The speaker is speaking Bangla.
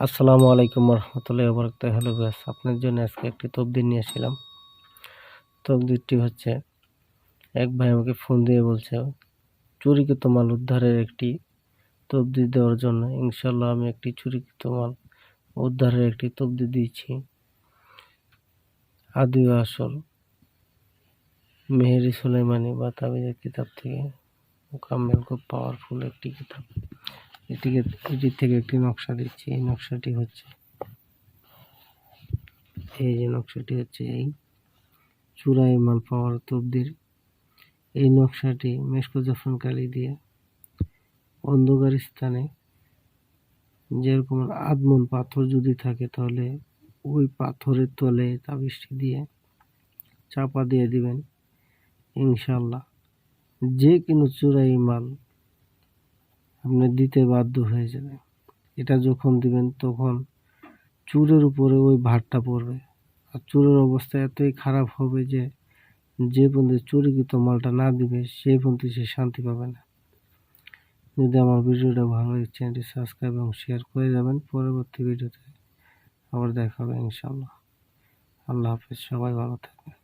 আসসালামু আলাইকুম রহমতুল্লাহ বরকত হ্যালো ব্যাস আপনার জন্য আজকে একটি তবদির নিয়ে আসছিলাম। তবদিরটি হচ্ছে, এক ভাই আমাকে ফোন দিয়ে বলছে, চুরিকৃত মাল উদ্ধারের একটি তবদি দেওয়ার জন্য ইনশাল্লাহ আমি একটি চুরিকৃত মাল উদ্ধারের একটি তবদি দিয়েছি। আদি আসল, মেহেরি সুলাইমানি বা তাবিজের কিতাব থেকে মোকাম্মেল খুব পাওয়ারফুল একটি কিতাব। এটিকে এটির থেকে একটি নকশা দিচ্ছি। এই নকশাটি হচ্ছে এই যে নকশাটি হচ্ছে এই চূড়াই মাল পাওয়ার তবদির এই নকশাটি মেশকো জাফরান কালি দিয়ে অন্ধকার স্থানে যেরকম আদমন পাথর যদি থাকে তাহলে ওই পাথরের তলে তাবিজটি দিয়ে চাপা দিয়ে দিবেন ইনশাল্লাহ যে কোনো চূড়াই মাল আপনি দিতে বাধ্য হয়ে যাবে এটা যখন দিবেন তখন চুরের উপরে ওই ভারটা পড়বে। আর চুরের অবস্থা এতই খারাপ হবে যে যে পর্যন্ত চুরিকৃত মালটা না দিবে সেই পর্যন্ত সে শান্তি পাবে না। যদি আমার ভিডিওটা ভালো লাগে, চ্যানেলটি সাবস্ক্রাইব এবং শেয়ার করে যাবেন। পরবর্তী ভিডিওতে আবার দেখা হবে ইনশাল্লাহ আল্লাহ হাফিজ, সবাই ভালো থাকবেন।